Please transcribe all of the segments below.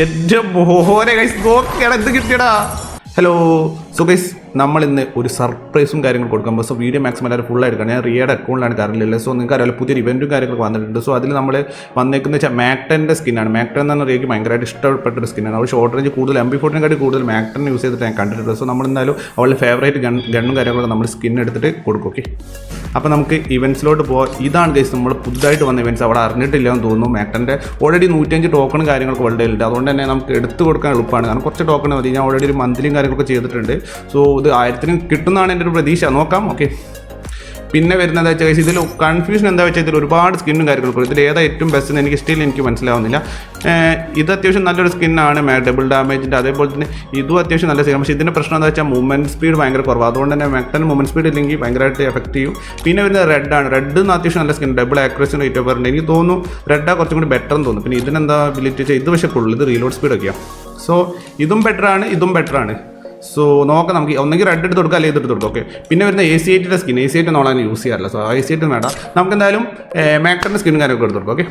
എന്റെ മോഹനെ കൈസ് നോക്കിയാടാ എന്ത് കിട്ടിയടാ? Hello so നമ്മൾ ഇന്ന് ഒരു സർപ്രൈസും കാര്യങ്ങളും കൊടുക്കുമ്പോൾ സോ വീഡിയോ മാക്സിമം എല്ലാവരും ഫുൾ എടുക്കണം ഞാൻ റിയയുടെ അക്കൗണ്ടിലാണ് കറണ്ടില്ല സോ നിങ്ങൾക്ക് അറിയാലോ പുതിയൊരു ഇവന്റും കാര്യങ്ങളൊക്കെ വന്നിട്ടുണ്ട്. സോ അതിൽ നമ്മൾ വന്നേക്കുന്ന വെച്ചാൽ മാക്ടന്റെ സ്കിന്നാണ് മാക്ടൻ എന്ന് പറഞ്ഞാൽ എനിക്ക് ഭയങ്കരമായിട്ട് ഇഷ്ടപ്പെട്ട ഒരു സ്കിന്നാണ് അവൾ ഷോർട്ട് റേഞ്ച് കൂടുതൽ എം ബി ഫോർട്ടിനെക്കാട്ടി കൂടുതൽ മാക്ടൻ യൂസ് ചെയ്തിട്ട് ഞാൻ കണ്ടിട്ടുണ്ട്. സോ നമ്മൾ എന്തായാലും അവളുടെ ഫേവറേറ്റ് ഗൺ ഗണ്ണും കാര്യങ്ങളൊക്കെ നമ്മൾ സ്കിൻ എടുത്തിട്ട് കൊടുക്കും ഓക്കെ അപ്പോൾ നമുക്ക് ഇവൻസിലോട്ട് പോകാം ഇതാണ് ഗൈസ് നമ്മൾ പുതുതായിട്ട് വന്ന ഇവന്റ്സ് അവിടെ അറിഞ്ഞിട്ടില്ല എന്ന് തോന്നുന്നു. മാക്ടന്റെ ഓൾറെഡി നൂറ്റഞ്ച് ടോക്കണും കാര്യങ്ങളൊക്കെ ഉണ്ട്. അതുകൊണ്ട് തന്നെ നമുക്ക് എടുത്തു കൊടുക്കാൻ എളുപ്പമാണ്. കാരണം കുറച്ച് ടോക്കൺ മതി. ഞാൻ ഓൾറെഡി ഒരു മന്ത്ലിയും കാര്യങ്ങളൊക്കെ ചെയ്തിട്ടുണ്ട്. സോ ഇത് ആയിരത്തിന് കിട്ടുന്നതാണ് എന്റെ ഒരു പ്രതീക്ഷ. നോക്കാം ഓക്കെ പിന്നെ വരുന്നത് വെച്ചാൽ ഇതിൽ കൺഫ്യൂഷൻ എന്താ വെച്ചാൽ ഇതിൽ ഒരുപാട് സ്കിന്നും കാര്യങ്ങളൊക്കെ ഇതിൽ ഏതാ ഏറ്റവും ബെസ്റ്റ് എന്ന് എനിക്ക് സ്റ്റിൽ എനിക്ക് മനസ്സിലാവുന്നില്ല. ഇത് അത്യാവശ്യം നല്ലൊരു സ്കിന്നാണ് ഡബിൾ ഡാമേജിന്റെ അതേപോലെ തന്നെ ഇതും അത്യാവശ്യം നല്ല സ്കിൻ പക്ഷേ ഇതിന്റെ പ്രശ്നം എന്താ വെച്ചാൽ മൂവ്മെന്റ് സ്പീഡ് ഭയങ്കര കുറവാണ് അതുകൊണ്ട് തന്നെ മെക്ടൻ മൂവ്മെന്റ് സ്പീഡ് ഇല്ലെങ്കിൽ ഭയങ്കരമായിട്ട് എഫക്റ്റ് ചെയ്യും. പിന്നെ വരുന്നത് റെഡ് ആണ്. റെഡ് എന്ന് അത്യാവശ്യം നല്ല സ്കിൻ ഡബിൾ ആക്യുറസി ഏറ്റവും എനിക്ക് തോന്നുന്നു റെഡാ കുറച്ചും കൂടി ബെറ്റർ എന്ന് തോന്നുന്നു. പിന്നെ ഇതിനെന്താ ബിലിറ്റി വെച്ചാൽ ഇത് പക്ഷേ ഫുള്ള് ഇത് റീലോഡ് സ്പീഡ് ഒക്കെയാണ് സോ ഇതും ബെറ്ററാണ് ഇതും ബെറ്റർ ആണ്. സോ നോക്കാം നമുക്ക്. ഒന്നെങ്കിൽ റെഡ് എടുത്ത് കൊടുക്കാം അല്ലെങ്കിൽ എടുത്ത് കൊടുക്കാം ഓക്കെ പിന്നെ വരുന്ന എ സി ഐറ്റിന്റെ സ്കിൻ എ സി ഐറ്റ് നമ്മളങ്ങനെ യൂസ് ചെയ്യാറില്ല. സോ എ സി ഐറ്റ് വേണ്ട. നമുക്ക് എന്തായാലും മാക്ടറിന്റെ സ്കിൻ കാര്യമൊക്കെ എടുത്ത് കൊടുക്കാം. ഓക്കെ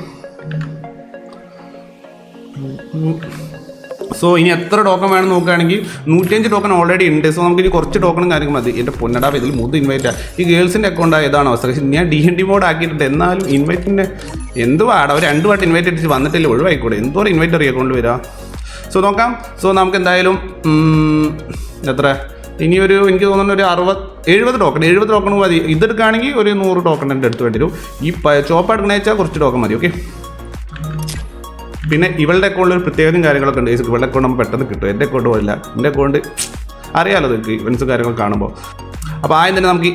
സോ ഇനി എത്ര ടോക്കൺ വേണം നോക്കുകയാണെങ്കിൽ നൂറ്റിയഞ്ച് ടോക്കൺ ഓൾറെഡി ഉണ്ട്. സോ നമുക്ക് ഇനി കുറച്ച് ടോക്കണും കാര്യങ്ങൾ മതി. എന്റെ പൊന്നടാ ഇതിൽ മുത് ഇൻവൈറ്റ് ഈ ഗേൾസിന്റെ അക്കൗണ്ട് ഏതാണ് അവസ്ഥ. പക്ഷേ ഞാൻ ഡി എൻ ഡി മോഡ് ആക്കിയിട്ടുണ്ട്. എന്നാലും ഇൻവൈറ്റിന്റെ എന്തുവാടാ അവർ രണ്ട് വട്ടം ഇൻവൈറ്റ് അടിച്ച് വന്നിട്ടില്ല ഒഴിവായിക്കൂടെ? എന്തോരം ഇൻവൈറ്റ് അറിയാം അക്കൗണ്ട് വരിക സോ നോക്കാം. സോ നമുക്ക് എന്തായാലും എത്ര ഇനിയൊരു എനിക്ക് തോന്നുന്നു ഒരു അറുപത് എഴുപത് ടോക്കൺ എഴുപത് ടോക്കൺ മതി. ഇതെടുക്കുകയാണെങ്കിൽ ഒരു നൂറ് ടോക്കൺ എന്റെ അടുത്ത് വേണ്ടി വരും ഈ ചോപ്പ് എടുക്കണ വെച്ചാൽ കുറച്ച് ടോക്കൺ മതി ഓക്കെ പിന്നെ ഇവളുടെ അക്കൗണ്ടിൽ ഒരു പ്രത്യേകതയും കാര്യങ്ങളൊക്കെ ഉണ്ട്. ഇവളുടെ അക്കൗണ്ട് നമ്മൾ പെട്ടെന്ന് കിട്ടും. എന്റെ അക്കൗണ്ട് പോലില്ല. എന്റെ അക്കൗണ്ട് അറിയാമല്ലോ നിങ്ങൾക്ക് ഇവൻസും കാര്യങ്ങളും കാണുമ്പോൾ അപ്പോൾ ആദ്യം തന്നെ നമുക്ക്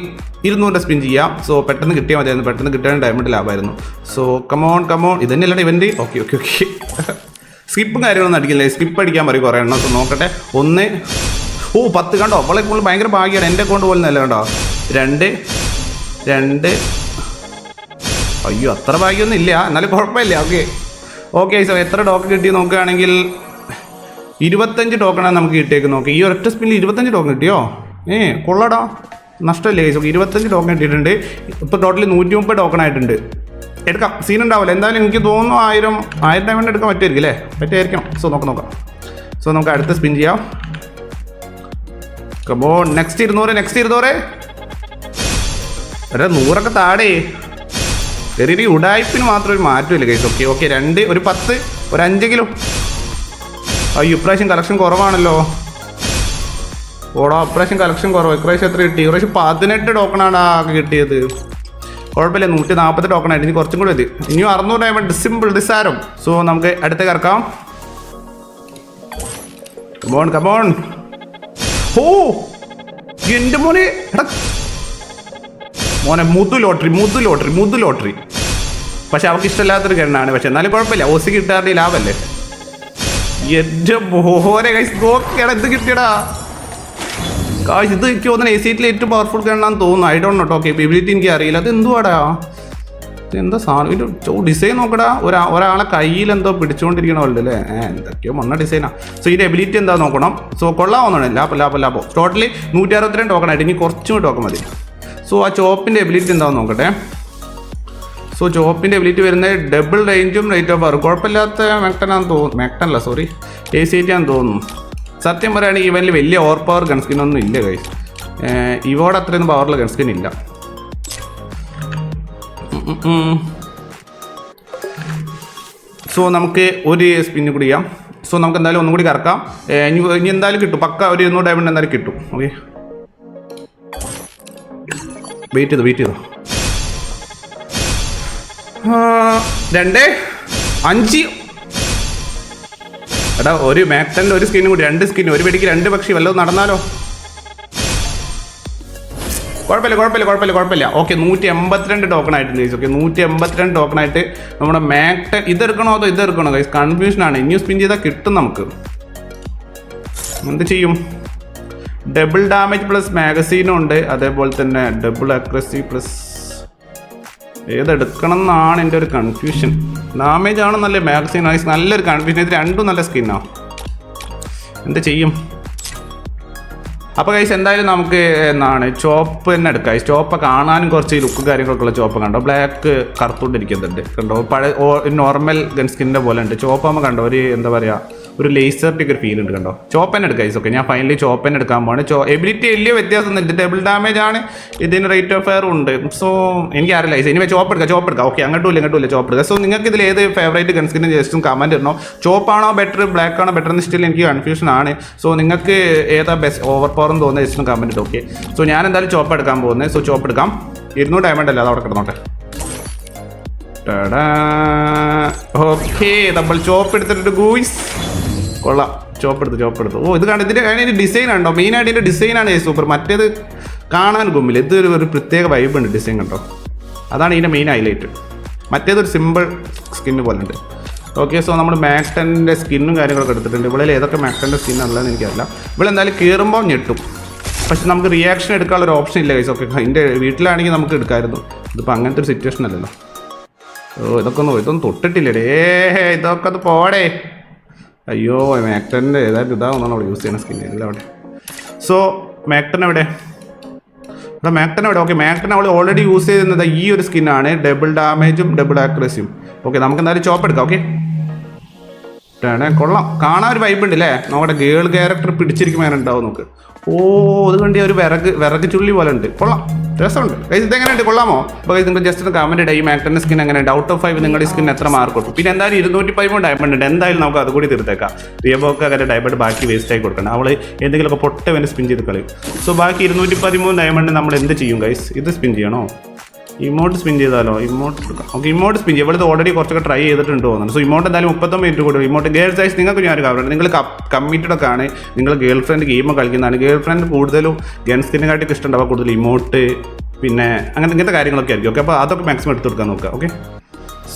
ഇരുന്നൂറിന്റെ സ്പിൻ ചെയ്യാം. സോ പെട്ടെന്ന് കിട്ടിയാൽ മതിയായിരുന്നു. പെട്ടെന്ന് കിട്ടിയാൽ diamond ലാഭമായിരുന്നു. So come on come on ഇത് തന്നെയല്ലേ ഇവന്റ് ഓക്കെ ഓക്കെ ഓക്കെ സ്കിപ്പും കാര്യങ്ങളൊന്നും അടിക്കില്ല. സ്കിപ്പ് അടിക്കാൻ പറയും കുറേ എണ്ണം. നോക്കട്ടെ. ഒന്ന്. ഓ പത്ത് കണ്ടോ? അവളെ കൂടുതൽ ഭയങ്കര ഭാഗ്യമാണ് എന്റെ അക്കൗണ്ട് പോലെ നല്ല കണ്ടോ? രണ്ട്. രണ്ട്. അയ്യോ അത്ര ഭാഗ്യമൊന്നും ഇല്ല. എന്നാലും കുഴപ്പമില്ല. ഓക്കെ. ഓക്കെ സോ എത്ര ടോക്കൺ കിട്ടി നോക്കുകയാണെങ്കിൽ ഇരുപത്തഞ്ച് ടോക്കണാണ് നമുക്ക് കിട്ടിയേക്ക് നോക്കി. ഈ ഒരൊറ്റ സ്പിന്നിൽ ഇരുപത്തഞ്ച് ടോക്കൺ കിട്ടിയോ? ഏ കൊള്ളടാ. നഷ്ടമല്ലേ കേസ് ഇരുപത്തഞ്ച് ടോക്കൺ കിട്ടിയിട്ടുണ്ട്. ഇപ്പോൾ ടോട്ടലി നൂറ്റി മുപ്പത് ടോക്കൺ ആയിട്ടുണ്ട് എടുക്കാം. സീൻ ഉണ്ടാവില്ല. എന്തായാലും എനിക്ക് തോന്നുന്നു ആയിരം ആയിരം ഡയമണ്ട് എടുക്കാൻ പറ്റുമായിരിക്കും അല്ലേ? പറ്റുമായിരിക്കണം സോ നോക്കാം നോക്കാം. സോ നമുക്ക് അടുത്ത സ്പിൻ ചെയ്യാം. കബോ നെക്സ്റ്റ് ഇരുന്നൂറ് നെക്സ്റ്റ് ഇരുന്നൂറ്. ഒരു നൂറൊക്കെ താടേ. ചെറിയൊരു ഉടായ്പിന് മാത്രം ഒരു മാറ്റമില്ല കേസ് ഓക്കെ ഓക്കെ രണ്ട് ഒരു പത്ത് ഒരു അഞ്ച് കിലോ. അയ്യോ ഇപ്രാവശ്യം കളക്ഷൻ കുറവാണല്ലോ. ഓടാ ഇപ്രാവശ്യം കളക്ഷൻ കുറവ്. ഇപ്രാവശ്യം എത്ര കിട്ടി? ഇപ്രാവശ്യം പതിനെട്ട് ടോക്കണാണ് കിട്ടിയത്. കുഴപ്പമില്ല നൂറ്റി നാൽപ്പത് ടോക്കൺ ആയിട്ട് ഇനി കുറച്ചും കൂടി മതി. ഇനിയും അറുന്നൂറ് ഡയമണ്ട് സിമ്പിൾ ഡിസാരം സോ നമുക്ക് അടുത്ത കറക്കാം. കമോൺ കമോൺ ഓ എന്റെ മോനെ. മോനെ മുതു ലോട്ടറി മുതു ലോട്ടറി മുതു ലോട്ടറി. പക്ഷെ അവർക്ക് ഇഷ്ടമില്ലാത്തൊരു ഗണ്ണാണ്. പക്ഷെ എന്നാലും കുഴപ്പമില്ല. ഓസി കിട്ടാറുണ്ട് ലാഭല്ലേ എന്റെ മോനെ കൈസ് നോക്കിയാണ് എന്ത് കിട്ടിയടാ? കാശ് ഇത് എനിക്ക് തോന്നുന്നത് എ സീറ്റിൽ ഏറ്റവും പവർഫുൾ ഗണ്ണാന്ന് തോന്നുന്നു. I don't not okay ability എനിക്ക് അറിയില്ല അത് എന്തുവാടാ? എന്താ സാധനം? ഇത് ചോ ഡിസൈൻ നോക്കടാ. ഒരാ ഒരാളെ കയ്യിൽ എന്തോ പിടിച്ചുകൊണ്ടിരിക്കണ പോലെ അല്ലേ? എന്തൊക്കെയോ മണ്ണ ഡിസൈനാണ് സോ ഇതിന്റെ എബിലിറ്റി എന്താ നോക്കണം? സോ കൊള്ളാവുന്നതാണ്. ലാഭം ലാഭം ലാഭം ടോട്ടലി നൂറ്റി അറുപത്തിരണ്ട് ടോക്കൺ ആയിട്ട് ഇനി കുറച്ചും ടോക്കൺ മതി. സോ ആ ചോപ്പിന്റെ എബിലിറ്റി എന്താണെന്ന് നോക്കട്ടെ? സോ ചോപ്പിന്റെ എബിലിറ്റി വരുന്നത് ഡബിൾ റേഞ്ചും റേറ്റ് ഓഫ് പവർ കുഴപ്പമില്ലാത്ത മെക്ടനാന്ന് തോന്നുന്നു. മെക്ടനല്ല സോറി എ സി ആണെന്ന് തോന്നുന്നു. സത്യം പറയുകയാണെങ്കിൽ ഇവനിൽ വലിയ ഓവർ പവർ ഗൺസ്കിൻ ഒന്നും ഇല്ല കൈസ് ഇവോടെ അത്രയൊന്നും പവറുള്ള ഗൺസ്കിൻ ഇല്ല. സോ നമുക്ക് ഒരു സ്പിന്ന് കൂടി ചെയ്യാം. സോ നമുക്ക് എന്തായാലും ഒന്നും കൂടി കറക്കാം. ഇനി ഇനി എന്തായാലും കിട്ടും. പക്ക ഒരു ഇരുന്നൂറ് ഡയമണ്ട് എന്തായാലും കിട്ടും. ഓക്കെ വെയിറ്റ് ചെയ്തു വെയിറ്റ് ചെയ്തു. രണ്ട് അഞ്ച് എടാ ഒരു മാക്ടന്റെ ഒരു സ്കിന്നും കൂടി രണ്ട് സ്കിന്നും. ഒരു വെടിക്ക് രണ്ട് പക്ഷി വല്ലതും നടന്നാലോ? കുഴപ്പമില്ല കുഴപ്പമില്ല കുഴപ്പമില്ല കുഴപ്പമില്ല. ഓക്കെ നൂറ്റി എൺപത്തിരണ്ട് ടോക്കൺ ഗൈസ് ഓക്കെ നൂറ്റി എൺപത്തിരണ്ട് ടോക്കൺ ആയിട്ട് നമ്മുടെ മാക്ടൻ ഇതെടുക്കണോ അതോ ഇതെടുക്കണോ? ഗൈസ് കൺഫ്യൂഷനാണ് ഇനി സ്പിൻ ചെയ്താൽ കിട്ടും നമുക്ക്. എന്ത് ചെയ്യും? ഡബിൾ ഡാമേജ് പ്ലസ് മാഗസീനും ഉണ്ട്. അതേപോലെ തന്നെ ഡബിൾ അക്രസി പ്ലസ് ഏതെടുക്കണം എന്നാണ് എന്റെ ഒരു കൺഫ്യൂഷൻ ഡാമേജ് ആണ് നല്ല മാഗസിൻ ആയി. നല്ലൊരു കൺഫ്യൂഷൻ ഇത് രണ്ടും നല്ല സ്കിന്നാണ് എന്ത് ചെയ്യും? അപ്പോൾ കൈസ് എന്തായാലും നമുക്ക് എന്നാണ് ചോപ്പ് തന്നെ എടുക്കാം. ഈ ചോപ്പ് കാണാനും കുറച്ച് ലുക്ക് കാര്യങ്ങളൊക്കെ ഉള്ള ചോപ്പ് കണ്ടോ? ബ്ലാക്ക് കറുത്തുകൊണ്ടിരിക്കുന്നുണ്ട് കണ്ടോ? പഴയ നോർമൽ ഗൺ സ്കിന്നിന്റെ പോലെ ഉണ്ട്. ചോപ്പ് ആകുമ്പോൾ കണ്ടോ? ഒരു എന്താ പറയുക ഒരു ഒക്കെ ഒരു ഫീൽ ഉണ്ട് കണ്ടോ? ചോപ്പൻ എടുക്കാം ഗൈസ് ഓക്കെ ഞാൻ ഫൈനലി ചോപ്പൻ എടുക്കാൻ പോവാണ്. ചോ എബിലിറ്റി വലിയ വ്യത്യാസം ഇത് ഡബിൾ ഡാമേജ് ആണ്. ഇതിന് റേറ്റ് ഓഫ് ഫെയർ ഉണ്ട്. സോ എനിക്ക് അറിയില്ല ഇനി ചോപ്പ് എടുക്കാം ചോപ്പ് എടുക്കാം. ഓക്കെ അങ്ങോട്ടും ഇല്ല ഇങ്ങോട്ടും ഇല്ല ചോപ്പ് എടുക്കാം. സോ നിങ്ങൾക്ക് ഇതിൽ ഏത് ഫേവറേറ്റ് ഗൺസ്കിന് ജസ്റ്റും കമന്റ് ഇടണോ? ചോപ്പാണോ ബെറ്റർ ബ്ലാക്ക് ആണോ ബെറ്റർ എന്ന് സ്റ്റിൽ എനിക്ക് കൺഫ്യൂഷൻ ആണ്. സോ നിങ്ങൾക്ക് ഏതാ ബെസ്റ്റ് ഓവർ പവർ എന്ന് തോന്നുന്ന ജസ്റ്റും കമന്റ് ഇട്ട് ഓക്കെ സോ ഞാൻ എന്തായാലും ചോപ്പ് എടുക്കാൻ പോകുന്നത്. സോ ചോപ്പ് എടുക്കാം. ഇരുന്നൂറ് ഡയമണ്ട് അല്ല അത് അവിടെ കിടന്നോട്ടെ. ഓക്കെ ഡബിൾ ചോപ്പ് എടുത്തിട്ടുണ്ട് ഗൂയിസ് കൊള്ളാം. ചോപ്പ് എടുത്ത് ചോപ്പ് എടുത്ത് ഓ ഇത് കാണാം ഇതിന്റെ അതിന്റെ ഡിസൈൻ ഉണ്ടോ മെയിൻ ആയിട്ട് ഇതിന്റെ ഡിസൈനാണ് സൂപ്പർ മറ്റേത് കാണാൻ ഗുമ്മില്ല. ഇത് ഒരു പ്രത്യേക വൈബ് ഉണ്ട് ഡിസൈൻ കണ്ടോ? അതാണ് ഇതിന്റെ മെയിൻ ഹൈലൈറ്റ് മറ്റേതൊരു സിമ്പിൾ സ്കിന്ന് പോലെ ഉണ്ട്. ഓക്കെ സോ നമ്മൾ മാക്ടന്റെ സ്കിന്നും കാര്യങ്ങളൊക്കെ എടുത്തിട്ടുണ്ട്. ഇവിടെ ഏതൊക്കെ മാക്ടന്റെ സ്കിൻ ഉള്ളതെന്ന് എനിക്കറിയില്ല. ഇവിടെ എന്തായാലും കയറുമ്പോൾ ഞെട്ടും. പക്ഷെ നമുക്ക് റിയാക്ഷൻ എടുക്കാനുള്ള ഒരു ഓപ്ഷൻ ഇല്ല കൈസ് ഓക്കെ എന്റെ വീട്ടിലാണെങ്കിൽ നമുക്ക് എടുക്കാമായിരുന്നു ഇതിപ്പോൾ അങ്ങനത്തെ ഒരു സിറ്റുവേഷൻ അല്ലല്ലോ. ഓ ഇതൊക്കെ ഒന്ന് ഇതൊന്നും തൊട്ടിട്ടില്ലേ ഇതൊക്കെ ഒന്ന് പോടേ. അയ്യോ മാക്ടന്റെ ഏതായാലും ഇതാവുന്നതാണ് അവിടെ യൂസ് ചെയ്യുന്ന സ്കിൻ ഇല്ല അവിടെ. സോ മാക്ടൻ എവിടെ? ഇവിടെ മാക്ടൻ എവിടെ? ഓക്കെ മാക്ടൻ അവൾ ഓൾറെഡി യൂസ് ചെയ്യുന്നത് ഈ ഒരു സ്കിന്നാണ് ഡബിൾ ഡാമേജും ഡബിൾ ആക്രസിയും ഓക്കെ നമുക്ക് എന്തായാലും ചോപ്പ് എടുക്കാം ഓക്കെ ടേണേ കൊള്ളാം. കാണാൻ ഒരു വൈബ് ഉണ്ട് അല്ലേ നമ്മുടെ ഗേൾ ക്യാരക്ടർ പിടിച്ചിരിക്കുമ്പോൾ ഉണ്ടാവും നമുക്ക് ഓ അത് കണ്ടി ഒരു വിറക് വിറക് ചുള്ളി പോലെ ഉണ്ട്. കൊള്ളാം. രസമുണ്ട്. ഗൈസ് ഇതെങ്ങനെയുണ്ട്? കൊള്ളാമോ? അപ്പോൾ നിങ്ങൾ ജസ്റ്റ് ഒന്ന് കമന്റ് ഇടുക ഈ മാക്ടറിന്റെ സ്കിൻ എങ്ങനെ ഡൗട്ട് ഓഫ് ഫൈവ് നിങ്ങളുടെ സ്കിൻ എത്ര മാർക്ക് കൊടുക്കും? പിന്നെ എന്തായാലും ഇരുന്നൂറ്റി പതിമൂന്ന് ഡയമണ്ട് ഉണ്ട്. എന്തായാലും നമുക്ക് അതുകൂടി തീർത്തേക്കാം. റിയബോക്ക് അങ്ങനെ ഡയമണ്ട് ബാക്കി വേസ്റ്റ് ആയി കൊടുക്കണം. അവൾ എന്തെങ്കിലുമൊക്കെ പൊട്ടവനെ സ്പിൻ ചെയ്ത് കളയും. സോ ബാക്കി ഇരുന്നൂറ്റി പതിമൂന്ന് ഡയമണ്ട് നമ്മൾ എന്ത് ചെയ്യും ഗൈസ് ഇത് സ്പിൻ ചെയ്യണോ? ഇമോട്ട് സ്പിൻ ചെയ്താലോ? ഇമോട്ട് ഓക്കെ ഇമോട്ട് സ്പിൻ ചെയ്യും. ഇവിടുത്തെ ഓൾറെഡി കുറച്ചൊക്കെ ട്രൈ ചെയ്തിട്ടുണ്ട് തോന്നുന്നു. സോ ഇമോട്ട് എന്തായാലും മുപ്പത്തൊമ്പത് മിനിറ്റ് കൂടി. ഇമോട്ട് ഗേൾസ് സൈസ് നിങ്ങൾക്ക് ഞാൻ ഒരു കാര്യം നിങ്ങൾ കമ്മിറ്റഡ് ഒക്കെ ആണ്. നിങ്ങൾ ഗേൾ ഫ്രണ്ട് ഗെയിം കളിക്കുന്നതാണ്. ഗേൾ ഫ്രണ്ട് കൂടുതലും ഗൺ സ്കിന്നിനെക്കാട്ടിയൊക്കെ ഇഷ്ടമുണ്ടാവുക കൂടുതൽ ഇമോട്ട് പിന്നെ അങ്ങനെ ഇങ്ങനത്തെ കാര്യങ്ങളൊക്കെ ആയിരിക്കും. ഓക്കെ അപ്പോൾ അതൊക്കെ മാക്സിമം എടുത്ത് കൊടുക്കാൻ നോക്കുക. ഓക്കെ?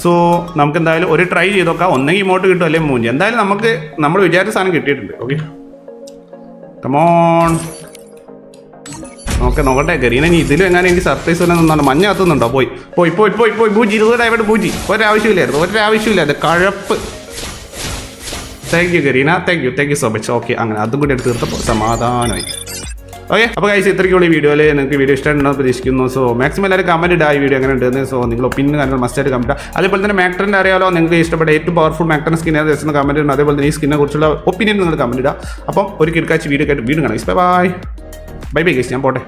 സോ നമുക്ക് എന്തായാലും ഒരു ട്രൈ ചെയ്ത് നോക്കാം. ഒന്നെങ്കിൽ ഇമോട്ട് കിട്ടും അല്ലെങ്കിൽ മൂഞ്ചി എന്തായാലും നമുക്ക് നമ്മൾ വിചാരിച്ച സാധനം കിട്ടിയിട്ടുണ്ട്. ഓക്കെ? കമോൺ നോക്കെ നോക്കട്ടെ കരീന ഇനി ഇതിലും എങ്ങനെ എനിക്ക് സർപ്രൈസ് വല്ല നിന്നാണ് മഞ്ഞ കത്തുന്നുണ്ടോ പോയി. പോയി പോയി പോയി പോയി. പൂജി ഇരുപത് ഡയവേഡ് ബൂജി. ഒരാവശ്യമില്ലായിരുന്നു ഒരാവശ്യമില്ലായിരുന്നു. കഴപ്പ്. Thank you Kareena thank you thank you so much okay അങ്ങനെ അതും കൂടി തീർത്തപ്പോൾ സമാധാനമായി. ഓക്കെ അപ്പോൾ കഴിച്ച് ഇത്രയ്ക്കുള്ള വീഡിയോയിൽ നിങ്ങൾക്ക് വീഡിയോ ഇഷ്ടമുണ്ടെന്ന് പ്രതീക്ഷിക്കുന്നു. സോ മാക്സിമം എല്ലാവരും കമന്റ് ഇടാ ഈ വീഡിയോ അങ്ങനെ ഉണ്ടെന്ന് സോ നിങ്ങൾ ഒപ്പീനിയൻ കാര്യങ്ങൾ മസ്റ്റായിട്ട് കമന്റ് അതേപോലെ തന്നെ മാക്ടറിന്റെ അറിയാലോ നിങ്ങൾക്ക് ഇഷ്ടപ്പെട്ട ഏറ്റവും പവർഫുൾ മാക്ടറിന്റെ സ്കിൻ ഏത് ജസ്റ്റ് കമന്റ് ഇടുന്നു അതേപോലെ തന്നെ ഈ സ്കിന്നെ കുറിച്ചുള്ള ഒപ്പീനിയൻ നിങ്ങൾ കമന്റ് ഇടുക അപ്പം ഒരു കിടക്കാച്ച് വീഡിയോ കേട്ട് വീണ്ടും കാണാം. ബൈ ബൈ ബൈ ഗൈസ് ഞാൻ പോട്ടെ.